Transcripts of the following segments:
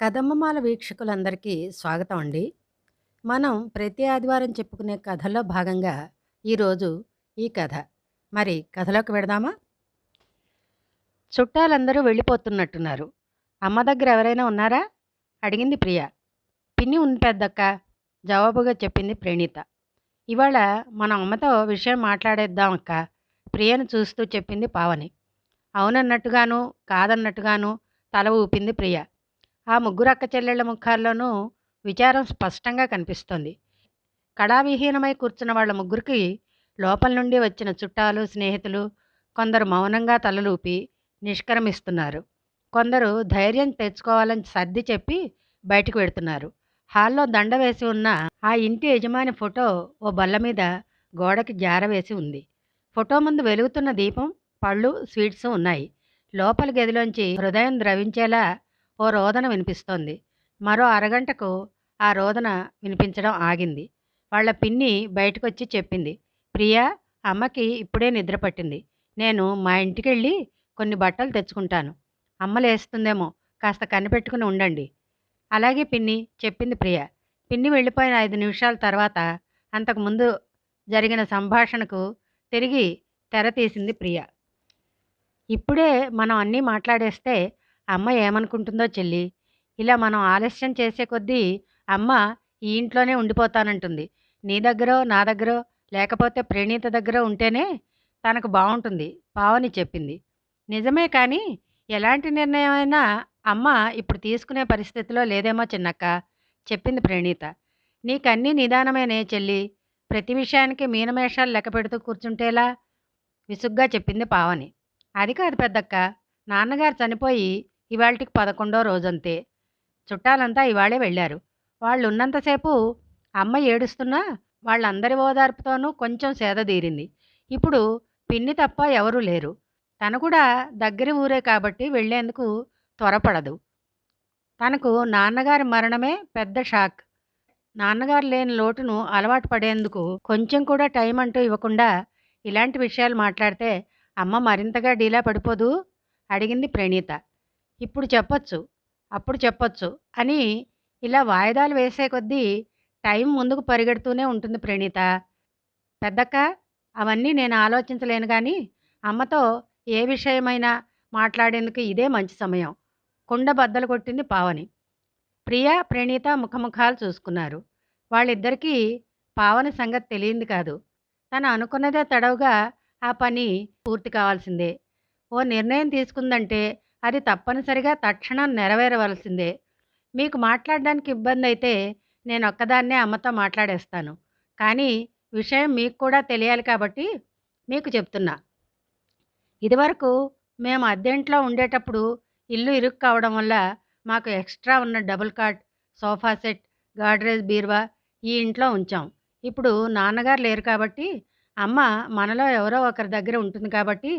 కదమ్మమాల వీక్షకులందరికీ స్వాగతం అండి. మనం ప్రతి ఆదివారం చెప్పుకునే కథల్లో భాగంగా ఈరోజు ఈ కథ. మరి కథలోకి వెడదామా? చుట్టాలందరూ వెళ్ళిపోతున్నట్టున్నారు. అమ్మ దగ్గర ఎవరైనా ఉన్నారా? అడిగింది ప్రియ. పిన్ని ఉంది పెద్దక్క జవాబుగా చెప్పింది ప్రణీత. ఇవాళ మన అమ్మతో విషయం మాట్లాడేద్దాం అక్క ప్రియను చూస్తూ చెప్పింది పావని. అవునన్నట్టుగాను, కాదన్నట్టుగాను తల ఊపింది ప్రియ. ఆ ముగ్గురు అక్కచెల్లెళ్ళ ముఖాల్లోనూ విచారం స్పష్టంగా కనిపిస్తోంది. కళావిహీనమై కూర్చున్న వాళ్ళ ముగ్గురికి లోపల నుండి వచ్చిన చుట్టాలు, స్నేహితులు కొందరు మౌనంగా తలలూపి నిష్క్రమిస్తున్నారు. కొందరు ధైర్యం తెచ్చుకోవాలని సర్ది చెప్పి బయటకు వెడుతున్నారు. హాల్లో దండ వేసి ఉన్న ఆ ఇంటి యజమాని ఫోటో ఓ బల్ల మీద గోడకి జారవేసి ఉంది. ఫోటో ముందు వెలుగుతున్న దీపం, పళ్ళు, స్వీట్స్ ఉన్నాయి. లోపల గదిలోంచి హృదయం ద్రవించేలా ఓ రోదన వినిపిస్తోంది. మరో అరగంటకు ఆ రోదన వినిపించడం ఆగింది. వాళ్ళ పిన్ని బయటకొచ్చి చెప్పింది. ప్రియా! అమ్మకి ఇప్పుడే నిద్ర పట్టింది. నేను మా ఇంటికెళ్ళి కొన్ని బట్టలు తెచ్చుకుంటాను. అమ్మ లేస్తుందేమో కాస్త కనిపెట్టుకుని ఉండండి. అలాగే పిన్ని చెప్పింది ప్రియ. పిన్ని వెళ్ళిపోయిన ఐదు నిమిషాల తర్వాత అంతకు ముందు జరిగిన సంభాషణకు తిరిగి తెర తీసింది ప్రియ. ఇప్పుడే మనం అన్నీ మాట్లాడేస్తే అమ్మ ఏమనుకుంటుందో చెల్లి ఇలా మనం ఆలస్యం చేసే కొద్దీ అమ్మ ఈ ఇంట్లోనే ఉండిపోతానంటుంది. నీ దగ్గరో, నా దగ్గరో లేకపోతే ప్రణీత దగ్గర ఉంటేనే తనకు బాగుంటుంది పావని చెప్పింది. నిజమే కానీ ఎలాంటి నిర్ణయమైనా అమ్మ ఇప్పుడు తీసుకునే పరిస్థితిలో లేదేమో చిన్నక్క చెప్పింది ప్రణీత. నీకన్నీ నిదానమేనే చెల్లి ప్రతి విషయానికి మీనమేషాలు లెక్కపెడుతూ కూర్చుంటేలా? విసుగ్గా చెప్పింది పావని. అది కాదు పెద్దక్క నాన్నగారు చనిపోయి ఇవాళకి పదకొండో రోజంతే. చుట్టాలంతా ఇవాళే వెళ్ళారు. వాళ్ళు ఉన్నంతసేపు అమ్మ ఏడుస్తున్నా వాళ్ళందరి ఓదార్పుతోనూ కొంచెం సేదదీరింది. ఇప్పుడు పిన్ని తప్ప ఎవరూ లేరు. తను కూడా దగ్గర ఊరే కాబట్టి వెళ్ళేందుకు త్వరపడదు. తనకు నాన్నగారి మరణమే పెద్ద షాక్. నాన్నగారు లేని లోటును అలవాటు పడేందుకు కొంచెం కూడా టైం అంటూ ఇవ్వకుండా ఇలాంటి విషయాలు మాట్లాడితే అమ్మ మరింతగా డీలా పడిపోదు అడిగింది ప్రణీత. ఇప్పుడు చెప్పొచ్చు, అప్పుడు చెప్పొచ్చు అని ఇలా వాయిదాలు వేసే కొద్దీ టైం ముందుకు పరిగెడుతూనే ఉంటుంది ప్రణీత పెద్దక్క అవన్నీ నేను ఆలోచించలేను కానీ అమ్మతో ఏ విషయమైనా మాట్లాడేందుకు ఇదే మంచి సమయం. కుండ బద్దలు కొట్టింది పావని. ప్రియ, ప్రణీత ముఖముఖాలు చూసుకున్నారు. వాళ్ళిద్దరికీ పావని సంగతి తెలియంది కాదు. తను అనుకున్నదే తడవుగా ఆ పని పూర్తి కావాల్సిందే. ఓ నిర్ణయం తీసుకుందంటే అది తప్పనిసరిగా తక్షణం నెరవేరవలసిందే. మీకు మాట్లాడడానికి ఇబ్బంది అయితే నేను ఒక్కదాన్నే అమ్మతో మాట్లాడేస్తాను. కానీ విషయం మీకు కూడా తెలియాలి కాబట్టి మీకు చెప్తున్నా. ఇదివరకు మేము అద్దెంట్లో ఉండేటప్పుడు ఇల్లు ఇరుక్కు కావడం వల్ల మాకు ఎక్స్ట్రా ఉన్న double cot, sofa set, Godrej బీరువా ఈ ఇంట్లో ఉంచాం. ఇప్పుడు నాన్నగారు లేరు కాబట్టి అమ్మ మనలో ఎవరో ఒకరి దగ్గర ఉంటుంది కాబట్టి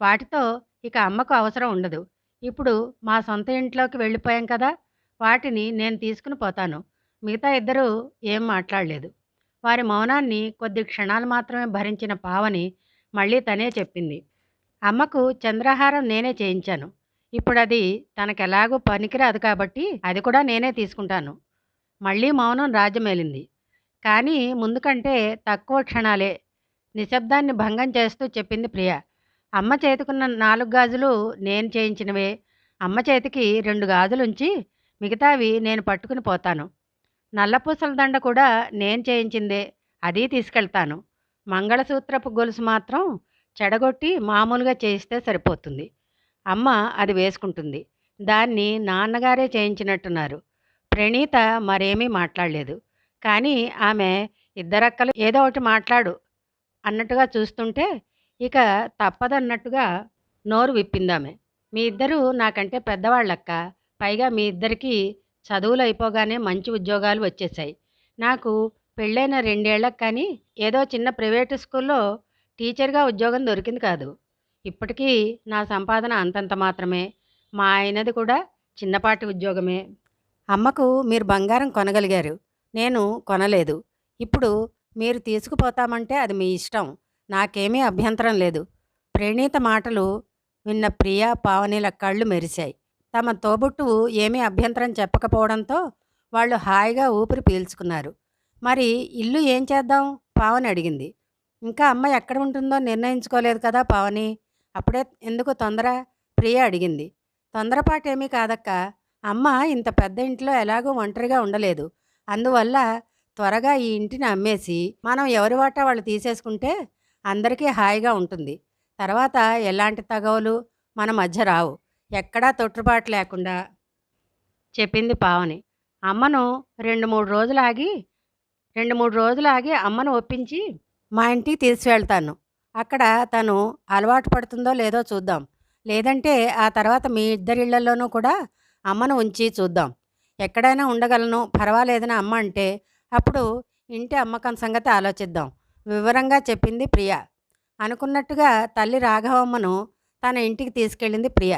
వాటితో ఇక అమ్మకు అవసరం ఉండదు. ఇప్పుడు మా సొంత ఇంట్లోకి వెళ్ళిపోయాం కదా! వాటిని నేను తీసుకుని పోతాను. మిగతా ఇద్దరూ ఏం మాట్లాడలేదు. వారి మౌనాన్ని కొద్ది క్షణాలు మాత్రమే భరించిన పావని మళ్ళీ తనే చెప్పింది. అమ్మకు చంద్రహారం నేనే చేయించాను. ఇప్పుడు అది తనకెలాగో పనికిరాదు కాబట్టి అది కూడా నేనే తీసుకుంటాను. మళ్ళీ మౌనం రాజ్యమేలింది. కానీ ముందుకంటే తక్కువ క్షణాలే నిశ్శబ్దాన్ని భంగం చేస్తూ చెప్పింది ప్రియ. అమ్మ చేతికున్న నాలుగు గాజులు నేను చేయించినవే. అమ్మ చేతికి రెండు గాజులుంచి మిగతావి నేను పట్టుకుని పోతాను. నల్లపూసల దండ కూడా నేను చేయించిందే. అది తీసుకెళ్తాను. మంగళసూత్రపు గొలుసు మాత్రం చెడగొట్టి మామూలుగా చేయిస్తే సరిపోతుంది. అమ్మ అది వేసుకుంటుంది. దాన్ని నాన్నగారే చేయించినట్టున్నారు. ప్రణీత మరేమీ మాట్లాడలేదు. కానీ ఆమె ఇద్దరక్కలు ఏదో ఒకటి మాట్లాడు అన్నట్టుగా చూస్తుంటే ఇక తప్పదన్నట్టుగా నోరు విప్పిందామె. మీ ఇద్దరూ నాకంటే పెద్దవాళ్ళక్క పైగా మీ ఇద్దరికీ చదువులు అయిపోగానే మంచి ఉద్యోగాలు వచ్చేశాయి. నాకు పెళ్ళైన రెండేళ్ళకి కానీ ఏదో చిన్న ప్రైవేటు స్కూల్లో టీచర్గా ఉద్యోగం దొరికింది కాదు. ఇప్పటికీ నా సంపాదన అంతంత మాత్రమే. మా ఆయనది కూడా చిన్నపాటి ఉద్యోగమే. అమ్మకు మీరు బంగారం కొనగలిగారు. నేను కొనలేదు. ఇప్పుడు మీరు తీసుకుపోతామంటే అది మీ ఇష్టం. నాకేమీ అభ్యంతరం లేదు. ప్రణీత మాటలు విన్న ప్రియ, పావనిల కళ్ళు మెరిశాయి. తమ తోబుట్టువు ఏమీ అభ్యంతరం చెప్పకపోవడంతో వాళ్ళు హాయిగా ఊపిరి పీల్చుకున్నారు. మరి ఇల్లు ఏం చేద్దాం? పావని అడిగింది. ఇంకా అమ్మ ఎక్కడ ఉంటుందో నిర్ణయించుకోలేదు కదా పావని? అప్పుడే ఎందుకు తొందర? ప్రియ అడిగింది. తొందరపాటేమీ కాదక్క. అమ్మ ఇంత పెద్ద ఇంట్లో ఎలాగో ఒంటరిగా ఉండలేదు. అందువల్ల త్వరగా ఈ ఇంటిని అమ్మేసి మనం ఎవరి వాటా వాళ్ళు తీసేసుకుంటే అందరికీ హాయిగా ఉంటుంది. తర్వాత ఎలాంటి తగవులు మన మధ్య రావు. ఎక్కడా తొట్టుబాటు లేకుండా చెప్పింది పావని. అమ్మను రెండు మూడు రోజులు ఆగి రెండు మూడు రోజులు ఆగి అమ్మను ఒప్పించి మా ఇంటికి తీసుకువెళ్తాను అక్కడ తను అలవాటు పడుతుందో లేదో చూద్దాం. లేదంటే ఆ తర్వాత మీ ఇద్దరిళ్ళలోనూ కూడా అమ్మను ఉంచి చూద్దాం. ఎక్కడైనా ఉండగలను పర్వాలేదని అమ్మ అంటే అప్పుడు ఇంటి అమ్మకం సంగతి ఆలోచిద్దాం. వివరంగా చెప్పింది ప్రియ. అనుకున్నట్టుగా తల్లి రాఘవమ్మను తన ఇంటికి తీసుకెళ్ళింది ప్రియ.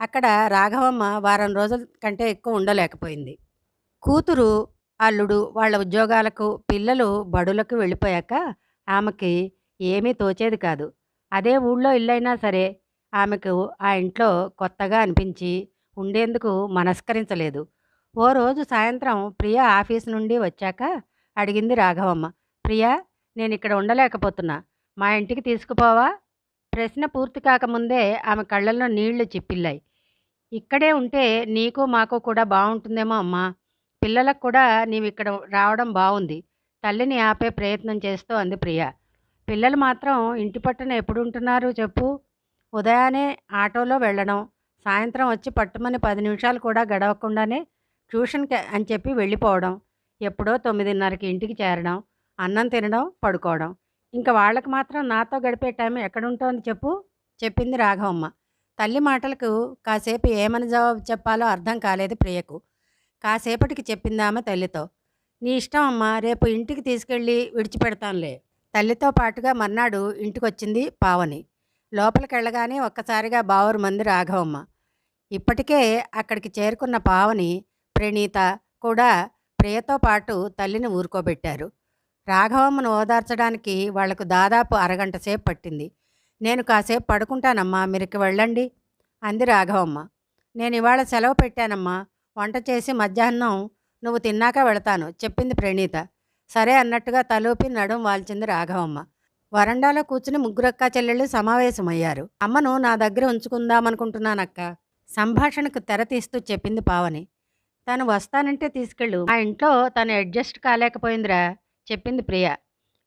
అక్కడ రాఘవమ్మ వారం రోజుల కంటే ఎక్కువ ఉండలేకపోయింది. కూతురు అల్లుడు వాళ్ళ ఉద్యోగాలకు పిల్లలు బడులకు వెళ్ళిపోయాక ఆమెకి ఏమీ తోచేది కాదు. అదే ఊళ్ళో ఇల్లైనా సరే ఆమెకు ఆ ఇంట్లో కొత్తగా అనిపించి ఉండేందుకు మనస్కరించలేదు. ఓ రోజు సాయంత్రం ప్రియ ఆఫీస్ నుండి వచ్చాక అడిగింది రాఘవమ్మ. ప్రియా నేను ఇక్కడ ఉండలేకపోతున్నా. మా ఇంటికి తీసుకుపోవా? ప్రశ్న పూర్తి కాకముందే ఆమె కళ్ళల్లో నీళ్ళు చిప్పిల్లాయి. ఇక్కడే ఉంటే నీకు మాకు కూడా బాగుంటుందేమో అమ్మా. పిల్లలకు కూడా నీవు ఇక్కడ రావడం బాగుంది తల్లిని ఆపే ప్రయత్నం చేస్తూ అంది ప్రియ. పిల్లలు మాత్రం ఇంటి పట్టున ఎప్పుడు ఉంటున్నారు చెప్పు? ఉదయాన్నే ఆటోలో వెళ్ళడం సాయంత్రం వచ్చి పట్టుమని పది నిమిషాలు కూడా గడవకుండానే ట్యూషన్కి అని చెప్పి వెళ్ళిపోవడం ఎప్పుడో తొమ్మిదిన్నరకి ఇంటికి చేరడం అన్నం తినడం పడుకోవడం. ఇంకా వాళ్ళకి మాత్రం నాతో గడిపే టైం ఎక్కడుంటోంది చెప్పు? చెప్పింది రాఘవమ్మ. తల్లి మాటలకు కాసేపు ఏమని జవాబు చెప్పాలో అర్థం కాలేదు ప్రియకు. కాసేపటికి చెప్పిందామె తల్లితో. నీ ఇష్టం అమ్మా రేపు ఇంటికి తీసుకెళ్ళి విడిచిపెడతానులే. తల్లితో పాటుగా మర్నాడు ఇంటికొచ్చింది పావని. లోపలికి వెళ్ళగానే ఒక్కసారిగా బావురు మంది రాఘవమ్మ. ఇప్పటికే అక్కడికి చేరుకున్న పావని ప్రణీత కూడా ప్రియతో పాటు తల్లిని ఊరుకోబెట్టారు. రాఘవమ్మను ఓదార్చడానికి వాళ్ళకు దాదాపు అరగంట సేపు పట్టింది. నేను కాసేపు పడుకుంటానమ్మా మీరికి వెళ్ళండి అంది రాఘవమ్మ. నేను ఇవాళ సెలవు పెట్టానమ్మా వంట చేసి మధ్యాహ్నం నువ్వు తిన్నాక వెళతాను చెప్పింది ప్రణీత. సరే అన్నట్టుగా తలూపి నడుం వాల్చింది రాఘవమ్మ. వరండాలో కూర్చుని ముగ్గురక్క చెల్లెళ్ళు సమావేశమయ్యారు. అమ్మను నా దగ్గర ఉంచుకుందామనుకుంటున్నానక్క సంభాషణకు తెర తీస్తూ చెప్పింది పావని. తను వస్తానంటే తీసుకెళ్ళు. ఆ ఇంట్లో తను అడ్జస్ట్ కాలేకపోయిందిరా చెప్పింది ప్రియ.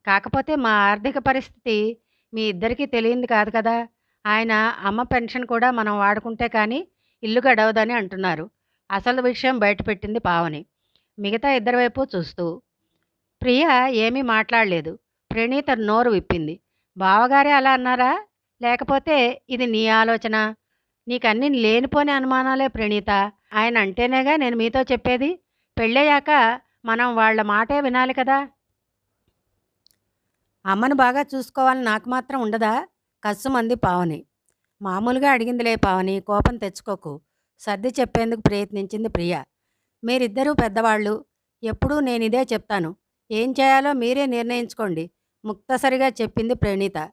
కాకపోతే మా ఆర్థిక పరిస్థితి మీ ఇద్దరికీ తెలియంది కాదు కదా. ఆయన అమ్మ పెన్షన్ కూడా మనం వాడుకుంటే కానీ ఇల్లు గడవదని అంటున్నారు. అసలు విషయం బయటపెట్టింది పావని. మిగతా ఇద్దరి వైపు చూస్తూ ప్రియ ఏమీ మాట్లాడలేదు. ప్రణీత నోరు విప్పింది. బావగారే అలా అన్నారా? లేకపోతే ఇది నీ ఆలోచన? నీకన్నీ లేనిపోని అనుమానాలే ప్రణీత. ఆయన అంటేనేగా నేను మీతో చెప్పేది. పెళ్ళయ్యాక మనం వాళ్ళ మాటే వినాలి కదా. అమ్మను బాగా చూసుకోవాలని నాకు మాత్రం ఉండదా? కస్సుమంది పావని. మామూలుగా అడిగిందిలే పావని కోపం తెచ్చుకోకు. సర్ది చెప్పేందుకు ప్రయత్నించింది ప్రియ. మీరిద్దరూ పెద్దవాళ్ళు. ఎప్పుడూ నేను ఇదే చెప్తాను. ఏం చేయాలో మీరే నిర్ణయించుకోండి. ముక్తసరిగా చెప్పింది ప్రణీత.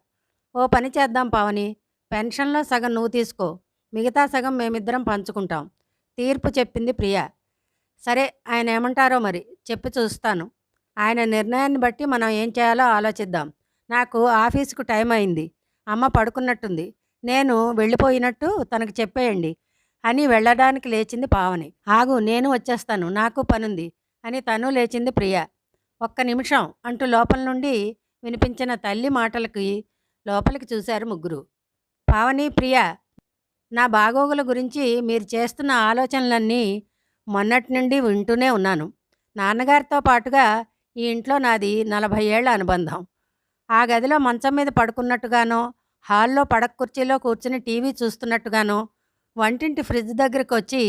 ఓ పని చేద్దాం పావని. పెన్షన్లో సగం నువ్వు తీసుకో. మిగతా సగం మేమిద్దరం పంచుకుంటాం. తీర్పు చెప్పింది ప్రియ. సరే ఆయన ఏమంటారో మరి. చెప్పి చూస్తాను. ఆయన నిర్ణయాన్ని బట్టి మనం ఏం చేయాలో ఆలోచిద్దాం. నాకు ఆఫీసుకు టైం అయింది. అమ్మ పడుకున్నట్టుంది. నేను వెళ్ళిపోయినట్టు తనకు చెప్పేయండి అని వెళ్ళడానికి లేచింది పావని. ఆగు నేను వచ్చేస్తాను. నాకు పనుంది అని తను లేచింది ప్రియ. ఒక్క నిమిషం అంటూ లోపల నుండి వినిపించిన తల్లి మాటలకి లోపలికి చూశారు ముగ్గురు. పావని ప్రియ నా బాగోగుల గురించి మీరు చేస్తున్న ఆలోచనలన్నీ మొన్నటి నుండి వింటూనే ఉన్నాను. నాన్నగారితో పాటుగా ఈ ఇంట్లో నాది నలభై ఏళ్ళ అనుబంధం. ఆ గదిలో మంచం మీద పడుకున్నట్టుగానో హాల్లో పడక కుర్చీలో కూర్చుని టీవీ చూస్తున్నట్టుగానో వంటింటి ఫ్రిడ్జ్ దగ్గరికి వచ్చి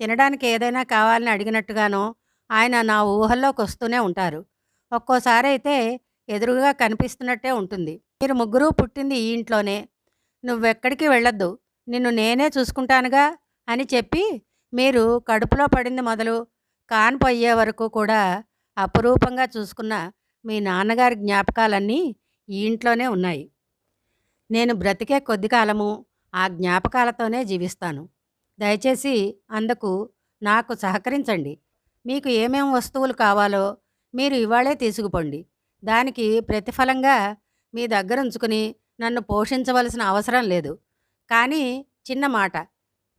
తినడానికి ఏదైనా కావాలని అడిగినట్టుగానో ఆయన నా ఊహల్లోకి వస్తూనే ఉంటారు. ఒక్కోసారి అయితే ఎదురుగా కనిపిస్తున్నట్టే ఉంటుంది. మీరు ముగ్గురు పుట్టింది ఈ ఇంట్లోనే. నువ్వెక్కడికి వెళ్ళొద్దు. నిన్ను నేనే చూసుకుంటానుగా అని చెప్పి మీరు కడుపులో పడింది మొదలు కాన్పు అయ్యే వరకు కూడా అపురూపంగా చూసుకున్న మీ నాన్నగారి జ్ఞాపకాలన్నీ ఈ ఇంట్లోనే ఉన్నాయి. నేను బ్రతికే కొద్ది కాలము ఆ జ్ఞాపకాలతోనే జీవిస్తాను. దయచేసి అందుకు నాకు సహకరించండి. మీకు ఏమేం వస్తువులు కావాలో మీరు ఇవాళే తీసుకుపోండి. దానికి ప్రతిఫలంగా మీ దగ్గర ఉంచుకుని నన్ను పోషించవలసిన అవసరం లేదు. కానీ చిన్న మాట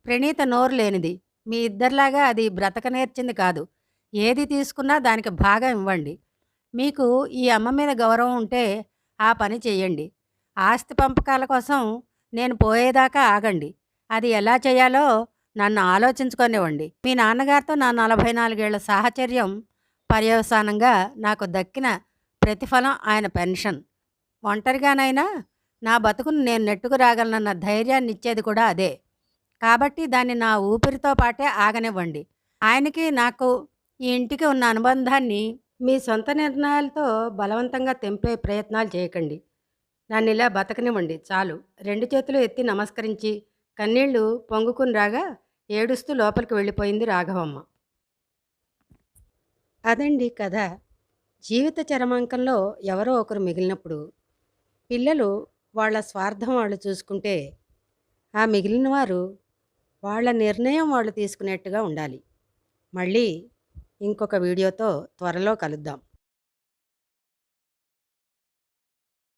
ప్రణీత నోరు లేనిది. మీ ఇద్దరిలాగా అది బ్రతక నేర్చింది కాదు. ఏది తీసుకున్నా దానికి భాగం ఇవ్వండి. మీకు ఈ అమ్మ మీద గౌరవం ఉంటే ఆ పని చేయండి. ఆస్తి పంపకాల కోసం నేను పోయేదాకా ఆగండి. అది ఎలా చేయాలో నన్ను ఆలోచించుకొనివ్వండి. మీ నాన్నగారితో నా నలభై నాలుగేళ్ళ సాహచర్యం పర్యవసానంగా నాకు దక్కిన ప్రతిఫలం ఆయన పెన్షన్. ఒంటరిగానైనా నా బతుకును నేను నెట్టుకు రాగలనన్న ధైర్యాన్ని ఇచ్చేది కూడా అదే. కాబట్టి దాన్ని నా ఊపిరితో పాటే ఆగనివ్వండి. ఆయనకి నాకు ఈ ఇంటికి ఉన్న అనుబంధాన్ని మీ సొంత నిర్ణయాలతో బలవంతంగా తెంపే ప్రయత్నాలు చేయకండి. నన్ను ఇలా బతకనివ్వండి చాలు. రెండు చేతులు ఎత్తి నమస్కరించి కన్నీళ్ళు పొంగుకుని రాగా ఏడుస్తూ లోపలికి వెళ్ళిపోయింది రాఘవమ్మ. అదండి కథ. జీవిత చరమాంకంలో ఎవరో ఒకరు మిగిలినప్పుడు పిల్లలు వాళ్ళ స్వార్థం వాళ్ళు చూసుకుంటే ఆ మిగిలిన వారు వాళ్ళ నిర్ణయం వాళ్ళు తీసుకునేట్టుగా ఉండాలి. మళ్ళీ ఇంకొక వీడియోతో త్వరలో కలుద్దాం.